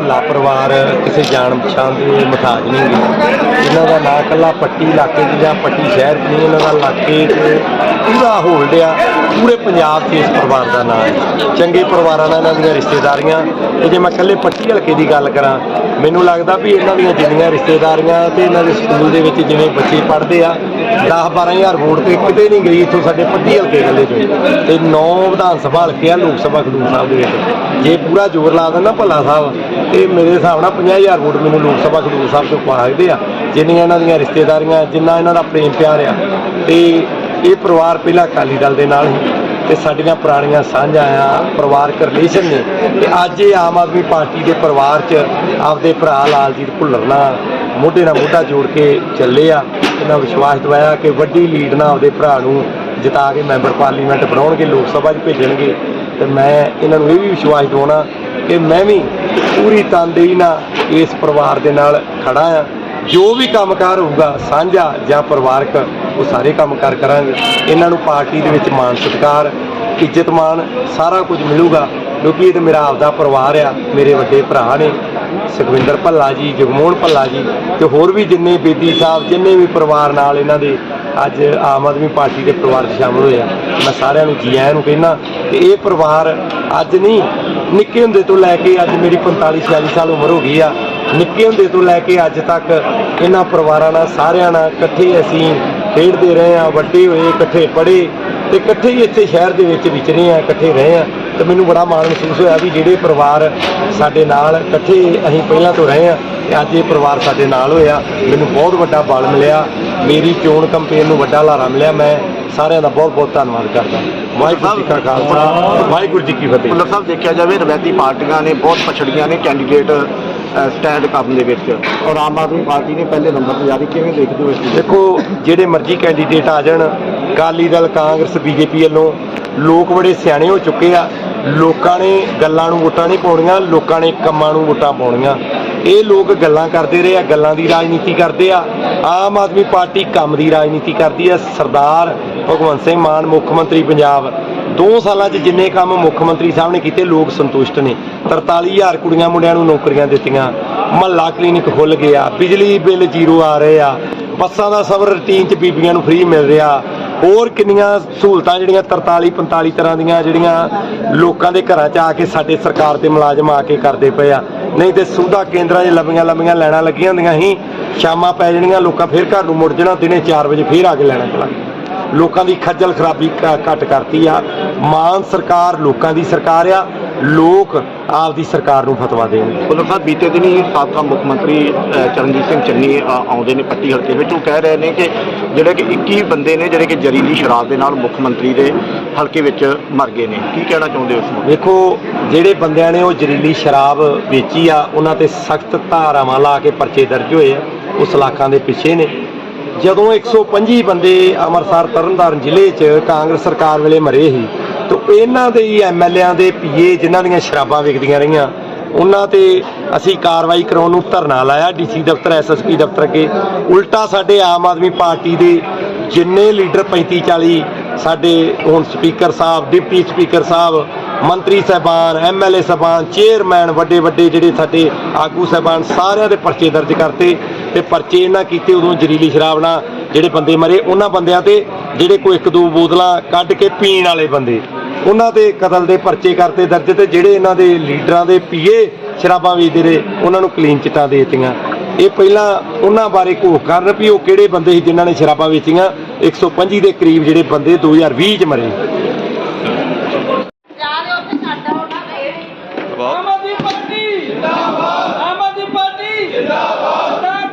ਭੱਲਾ ਪਰਿਵਾਰ ਕਿਸੇ ਜਾਣ ਪਛਾਣ ਦੇ ਮੁਤਾਜ ਨਹੀਂ ਗੇ ਇਹਨਾਂ ਦਾ ਨਾਂ ਕੱਲਾ ਪੱਟੀ ਇਲਾਕੇ 'ਚ ਜਾਂ ਪੱਟੀ ਸ਼ਹਿਰ 'ਚ ਨਹੀਂ, ਇਹਨਾਂ ਦਾ ਇਲਾਕੇ 'ਚ ਪੂਰਾ ਹੋਲਡ ਆ ਪੂਰੇ ਪੰਜਾਬ 'ਚ ਇਸ ਪਰਿਵਾਰ ਦਾ ਨਾਂ ਹੈ। ਚੰਗੇ ਪਰਿਵਾਰਾਂ ਨਾਲ ਇਹਨਾਂ ਦੀਆਂ ਰਿਸ਼ਤੇਦਾਰੀਆਂ। ਤੇ ਜੇ ਮੈਂ ਇਕੱਲੇ ਪੱਟੀ ਹਲਕੇ ਦੀ ਗੱਲ ਕਰਾਂ, ਮੈਨੂੰ ਲੱਗਦਾ ਵੀ ਇਹਨਾਂ ਦੀਆਂ ਜਿੰਨੀਆਂ ਰਿਸ਼ਤੇਦਾਰੀਆਂ ਤੇ ਇਹਨਾਂ ਦੇ ਸਕੂਲ ਦੇ ਵਿੱਚ ਜਿਵੇਂ ਬੱਚੇ ਪੜ੍ਹਦੇ ਆ 10 12000 ਵੋਟ ਤੇ ਕਿਤੇ ਨਹੀਂ ਗਈ ਇੱਥੋਂ ਸਾਡੇ ਪੱਟੀ ਹਲਕੇ ਗੱਲੇ ਚੋਂ। ਤੇ 9 ਵਿਧਾਨ ਸਭਾ ਹਲਕੇ ਆ ਲੋਕ ਸਭਾ ਖਡੂਰ ਸਾਹਿਬ ਦੇ ਵਿੱਚ। ਜੇ ਪੂਰਾ ਜ਼ੋਰ ਲਾ ਦੇਣਾ ਭੱਲਾ ਸਾਹਿਬ, ਤੇ ਮੇਰੇ ਹਿਸਾਬ ਨਾਲ 50000 ਵੋਟ ਮੈਨੂੰ ਲੋਕ ਸਭਾ ਖਡੂਰ ਸਾਹਿਬ ਤੋਂ ਪਾ ਸਕਦੇ ਆ। ਜਿੰਨੀਆਂ ਇਹਨਾਂ ਦੀਆਂ ਰਿਸ਼ਤੇਦਾਰੀਆਂ, ਜਿੰਨਾ ਇਹਨਾਂ ਦਾ ਪ੍ਰੇਮ ਪਿਆਰ ਆ, ਤੇ ਇਹ ਪਰਿਵਾਰ ਪਹਿਲਾਂ ਅਕਾਲੀ ਦਲ ਦੇ ਨਾਲ ਹੀ ਤੇ ਸਾਡੀਆਂ ਪੁਰਾਣੀਆਂ ਸਾਂਝਾਂ ਆ, ਪਰਿਵਾਰਕ ਰਿਲੇਸ਼ਨ ਨੇ। ਤੇ ਅੱਜ ਇਹ ਆਮ ਆਦਮੀ ਪਾਰਟੀ ਦੇ ਪਰਿਵਾਰ 'ਚ ਆਪਦੇ ਭਰਾ ਲਾਲਜੀਤ ਭੁੱਲਰ ਨਾਲ ਮੋਢੇ ਨਾਲ ਮੋਢਾ ਜੋੜ ਕੇ ਚੱਲੇ ਆ। ਇਹਨਾਂ ਵਿਸ਼ਵਾਸ ਦਿਵਾਇਆ ਕਿ ਵੱਡੀ ਲੀਡ ਨਾਲ ਆਪਦੇ ਭਰਾ ਨੂੰ ਜਿਤਾ ਕੇ ਮੈਂਬਰ ਪਾਰਲੀਮੈਂਟ ਬਣਾਉਣਗੇ, ਲੋਕ ਸਭਾ 'ਚ ਭੇਜਣਗੇ। ਤੇ ਮੈਂ ਇਹਨਾਂ ਨੂੰ ਇਹ ਵੀ ਵਿਸ਼ਵਾਸ ਦਿਵਾਉਣਾ ਕਿ ਮੈਂ ਵੀ ਪੂਰੀ ਤਨਦੇਹੀ ਨਾਲ ਇਸ ਪਰਿਵਾਰ ਦੇ ਨਾਲ ਖੜਾ ਆ। ਜੋ ਵੀ ਕੰਮਕਾਰ ਹੋਊਗਾ, ਸਾਂਝਾ ਜਾਂ ਪਰਿਵਾਰਕ, ਉਹ ਸਾਰੇ ਕੰਮਕਾਰ ਕਰਾਂਗੇ। ਇਹਨਾਂ ਨੂੰ ਪਾਰਟੀ ਦੇ ਵਿੱਚ ਮਾਣ, ਸਤਿਕਾਰ, ਇੱਜ਼ਤ ਮਾਣ ਸਾਰਾ ਕੁਝ ਮਿਲੂਗਾ। ਕਿਉਂਕਿ ਇਹ ਤਾਂ ਮੇਰਾ ਆਪਦਾ ਪਰਿਵਾਰ ਆ, ਮੇਰੇ ਵੱਡੇ ਭਰਾ ਨੇ, ਸੁਖਵਿੰਦਰ ਭੱਲਾ ਜੀ, ਜਗਮੋਹਨ ਭੱਲਾ ਜੀ ਤੇ ਹੋਰ ਵੀ ਜਿੰਨੇ ਬੇਦੀ ਸਾਹਿਬ, ਜਿੰਨੇ ਵੀ ਪਰਿਵਾਰ ਨਾਲ ਇਹਨਾਂ ਦੇ ਅੱਜ ਆਮ ਆਦਮੀ ਪਾਰਟੀ ਦੇ ਪਰਿਵਾਰ 'ਚ ਸ਼ਾਮਲ ਹੋਏ ਆ, ਮੈਂ ਸਾਰਿਆਂ ਨੂੰ ਜੀ ਆਇਆਂ ਨੂੰ ਕਹਿਣਾ ਤੇ ਇਹ ਪਰਿਵਾਰ ਅੱਜ ਨਹੀਂ, ਨਿੱਕੇ ਹੁੰਦੇ ਤੋਂ ਲੈ ਕੇ ਅੱਜ ਮੇਰੀ 45 46 ਸਾਲ ਉਮਰ ਹੋ ਗਈ ਆ ਨਿੱਕੇ ਹੁੰਦੇ ਤੋਂ ਲੈ ਕੇ ਅੱਜ ਤੱਕ ਇਹਨਾਂ ਪਰਿਵਾਰਾਂ ਨਾਲ ਸਾਰਿਆਂ ਨਾਲ ਇਕੱਠੇ ਅਸੀਂ ਖੇਡਦੇ ਰਹੇ ਆ ਵੱਡੇ ਹੋਏ, ਇਕੱਠੇ ਪੜ੍ਹੇ ਤੇ ਇਕੱਠੇ ਹੀ ਇੱਥੇ ਸ਼ਹਿਰ ਦੇ ਵਿੱਚ ਵਿਚਰੇ ਆ ਇਕੱਠੇ ਰਹੇ ਆ ਤੇ ਮੈਨੂੰ ਬੜਾ ਮਾਣ ਮਹਿਸੂਸ ਹੋਇਆ ਵੀ ਜਿਹੜੇ ਪਰਿਵਾਰ ਸਾਡੇ ਨਾਲ ਇਕੱਠੇ ਅਸੀਂ ਪਹਿਲਾਂ ਤੋਂ ਰਹੇ ਆ ਤੇ ਅੱਜ ਇਹ ਪਰਿਵਾਰ ਸਾਡੇ ਨਾਲ ਹੋਇਆ, ਮੈਨੂੰ ਬਹੁਤ ਵੱਡਾ ਬਲ ਮਿਲਿਆ, ਮੇਰੀ ਚੋਣ ਕੰਪੇਨ ਨੂੰ ਵੱਡਾ ਲਾਰਾ ਮਿਲਿਆ, ਮੈਂ ਸਾਰਿਆਂ ਦਾ ਬਹੁਤ ਬਹੁਤ ਧੰਨਵਾਦ ਕਰਦਾ। ਵਾਹਿਗੁਰੂ ਜੀ ਕਾ ਖਾਲਸਾ, ਵਾਹਿਗੁਰੂ ਜੀ ਕੀ ਫਤਿਹ। ਭੁੱਲਰ ਸਾਹਿਬ ਦੇਖਿਆ ਜਾਵੇ, ਰਵਾਇਤੀ ਪਾਰਟੀਆਂ ਨੇ ਬਹੁਤ ਪਛੜੀਆਂ ਨੇ ਕੈਂਡੀਡੇਟ ਸਟੈਂਡ ਕਰਨ ਦੇ ਵਿੱਚ। ਔਰ ਆਮ ਆਦਮੀ ਪਾਰਟੀ ਨੇ ਪਹਿਲੇ ਨੰਬਰ ਤੇ ਜਾਰੀ ਕਿਵੇਂ ਦੇਖਦੇ ਹੋ ਇਸ ਨੂੰ? ਦੇਖੋ, ਜਿਹੜੇ ਮਰਜ਼ੀ ਕੈਂਡੀਡੇਟ ਆ ਜਾਣ, ਅਕਾਲੀ ਦਲ, ਕਾਂਗਰਸ, ਬੀਜੇਪੀ ਵੱਲੋਂ ਲੋਕ ਬੜੇ ਸਿਆਣੇ ਹੋ ਚੁੱਕੇ ਆ। ਲੋਕਾਂ ਨੇ ਗੱਲਾਂ ਨੂੰ ਵੋਟਾਂ ਨਹੀਂ ਪਾਉਣੀਆਂ, ਲੋਕਾਂ ਨੇ ਕੰਮਾਂ ਨੂੰ ਵੋਟਾਂ ਪਾਉਣੀਆਂ। ਇਹ ਲੋਕ ਗੱਲਾਂ ਕਰਦੇ ਰਹੇ ਆ, ਗੱਲਾਂ ਦੀ ਰਾਜਨੀਤੀ ਕਰਦੇ ਆ। ਆਮ ਆਦਮੀ ਪਾਰਟੀ ਕੰਮ ਦੀ ਰਾਜਨੀਤੀ ਕਰਦੀ ਆ। ਸਰਦਾਰ ਭਗਵੰਤ ਸਿੰਘ ਮਾਨ, ਮੁੱਖ ਮੰਤਰੀ ਪੰਜਾਬ। ਦੋ ਸਾਲਾਂ 'ਚ ਜਿੰਨੇ ਕੰਮ ਮੁੱਖ ਮੰਤਰੀ ਸਾਹਿਬ ਨੇ ਕੀਤੇ, ਲੋਕ ਸੰਤੁਸ਼ਟ ਨੇ। 43000 ਕੁੜੀਆਂ ਮੁੰਡਿਆਂ ਨੂੰ ਨੌਕਰੀਆਂ ਦਿੱਤੀਆਂ। ਮਹੱਲਾ ਕਲੀਨਿਕ ਖੁੱਲ ਗਿਆ। ਬਿਜਲੀ ਬਿੱਲ ਜ਼ੀਰੋ ਆ ਰਹੇ ਆ। ਬੱਸਾਂ ਦਾ ਸਫ਼ਰ ਰੂਟੀਨ 'ਚ ਬੀਬੀਆਂ ਨੂੰ ਫ੍ਰੀ ਮਿਲ ਰਿਹਾ। ਹੋਰ ਕਿੰਨੀਆਂ ਸਹੂਲਤਾਂ ਜਿਹੜੀਆਂ 43 45 ਤਰ੍ਹਾਂ ਦੀਆਂ ਜਿਹੜੀਆਂ ਲੋਕਾਂ ਦੇ ਘਰਾਂ 'ਚ ਆ ਕੇ ਸਾਡੇ ਸਰਕਾਰ ਦੇ ਮੁਲਾਜ਼ਮ ਆ ਕੇ ਕਰਦੇ ਪਏ ਆ। ਨਹੀਂ ਤੇ ਸੁਵਿਧਾ ਕੇਂਦਰਾਂ 'ਚ ਲੰਬੀਆਂ ਲੰਬੀਆਂ ਲੈਣਾ ਲੱਗੀਆਂ ਹੁੰਦੀਆਂ ਸੀ। ਸ਼ਾਮਾਂ ਪੈ ਜਾਣੀਆਂ, ਲੋਕਾਂ ਫੇਰ ਘਰ ਨੂੰ ਮੁੜ ਜਾਣਾ, ਦਿਨੇ 4 ਵਜੇ ਫੇਰ ਆ ਕੇ ਲੈਣਾ ਚਲਾ ਲੋਕਾਂ ਦੀ ਖੱਜਲ ਖਰਾਬੀ ਘੱਟ ਕਰਤੀ ਆ। ਮਾਨ ਸਰਕਾਰ ਲੋਕਾਂ ਦੀ ਸਰਕਾਰ ਆ। ਲੋਕ ਆਪਦੀ ਸਰਕਾਰ ਨੂੰ ਫਤਵਾ ਦੇਣਗੇ ਭੁੱਲਰ ਸਾਹਿਬ ਬੀਤੇ ਦਿਨੀ ਸਾਬਕਾ ਮੁੱਖ ਮੰਤਰੀ ਚਰਨਜੀਤ ਸਿੰਘ ਚੰਨੀ ਆਉਂਦੇ ਨੇ ਪੱਟੀ ਹਲਕੇ ਵਿੱਚ। ਉਹ ਕਹਿ ਰਹੇ ਨੇ ਕਿ ਜਿਹੜੇ ਕਿ 21 ਬੰਦੇ ਨੇ ਜਿਹੜੇ ਕਿ ਜ਼ਹਿਰੀਲੀ ਸ਼ਰਾਬ ਦੇ ਨਾਲ ਮੁੱਖ ਮੰਤਰੀ ਦੇ ਹਲਕੇ ਵਿੱਚ ਮਰ ਗਏ ਨੇ। ਕੀ ਕਹਿਣਾ ਚਾਹੁੰਦੇ ਹੋ ਨੂੰ ਵੇਖੋ ਜਿਹੜੇ ਬੰਦਿਆਂ ਨੇ ਉਹ ਜ਼ਹਿਰੀਲੀ ਸ਼ਰਾਬ ਵੇਚੀ ਆ ਉਹਨਾਂ ਤੇ ਸਖਤ ਧਾਰਾਵਾਂ ਲਾ ਕੇ ਪਰਚੇ ਦਰਜ ਹੋਏ ਆ। ਉਹ ਸਲਾਖਾਂ ਦੇ ਪਿੱਛੇ ਨੇ। ਜਦੋਂ 125 ਬੰਦੇ ਅੰਮ੍ਰਿਤਸਰ ਤਰਨਤਾਰਨ ਜ਼ਿਲ੍ਹੇ 'ਚ ਕਾਂਗਰਸ ਸਰਕਾਰ ਵੇਲੇ ਮਰੇ ਸੀ, ਤਾਂ ਇਹਨਾਂ ਦੇ ਹੀ ਐਮਐਲਏਆਂ ਦੇ ਪੀਏ ਜਿਨ੍ਹਾਂ ਦੀਆਂ ਸ਼ਰਾਬਾਂ ਵਿਕਦੀਆਂ ਰਹੀਆਂ, ਉਹਨਾਂ ਤੇ ਅਸੀਂ ਕਾਰਵਾਈ ਕਰਾਉਣ ਨੂੰ ਧਰਨਾ ਲਾਇਆ ਡੀਸੀ ਦਫ਼ਤਰ ਐਸਐਸਪੀ ਦਫ਼ਤਰ ਅੱਗੇ। ਉਲਟਾ ਸਾਡੇ ਆਮ ਆਦਮੀ ਪਾਰਟੀ ਦੇ ਜਿੰਨੇ ਲੀਡਰ 35 40 ਸਾਡੇ ਹੁਣ ਸਪੀਕਰ ਸਾਹਿਬ, ਡਿਪਟੀ ਸਪੀਕਰ ਸਾਹਿਬ, ਮੰਤਰੀ ਸਾਹਿਬਾਨ ਐਮਐਲਏ ਸਾਹਿਬਾਨ, ਚੇਅਰਮੈਨ ਵੱਡੇ ਵੱਡੇ ਜਿਹੜੇ ਸਾਡੇ ਆਗੂ ਸਾਹਿਬਾਨ, ਸਾਰਿਆਂ ਦੇ ਪਰਚੇ ਦਰਜ ਕਰਤੇ। ਤੇ ਪਰਚੇ ਇਹਨਾਂ ਕੀਤੇ ਉਦੋਂ ਜ਼ਰੀਲੀ ਸ਼ਰਾਬ ਨਾਲ ਜਿਹੜੇ ਬੰਦੇ ਮਰੇ, ਉਹਨਾਂ ਬੰਦਿਆਂ ਤੇ ਜਿਹੜੇ ਕੋਈ ਇੱਕ ਦੋ ਬੋਤਲਾਂ ਕੱਢ ਕੇ ਪੀਣ ਵਾਲੇ ਬੰਦੇ, ਉਹਨਾਂ ਤੇ ਕਤਲ ਦੇ ਪਰਚੇ ਕਰਤੇ ਦਰਜ ਤੇ ਜਿਹੜੇ ਇਹਨਾਂ ਦੇ ਲੀਡਰਾਂ ਦੇ ਪੀਏ ਸ਼ਰਾਬਾਂ ਵੇਚਦੇ ਰਹੇ, ਉਹਨਾਂ ਨੂੰ ਕਲੀਨ ਚਿੱਟਾਂ ਦੇ ਦਿੱਤੀਆਂ। ਇਹ ਪਹਿਲਾਂ ਉਹਨਾਂ ਬਾਰੇ ਘੋਖ ਕਰਨ ਵੀ ਉਹ ਕਿਹੜੇ ਬੰਦੇ ਸੀ ਜਿਨ੍ਹਾਂ ਨੇ ਸ਼ਰਾਬਾਂ ਵੇਚੀਆਂ 125 ਦੇ ਕਰੀਬ ਜਿਹੜੇ ਬੰਦੇ 2020 ਚ ਮਰੇ।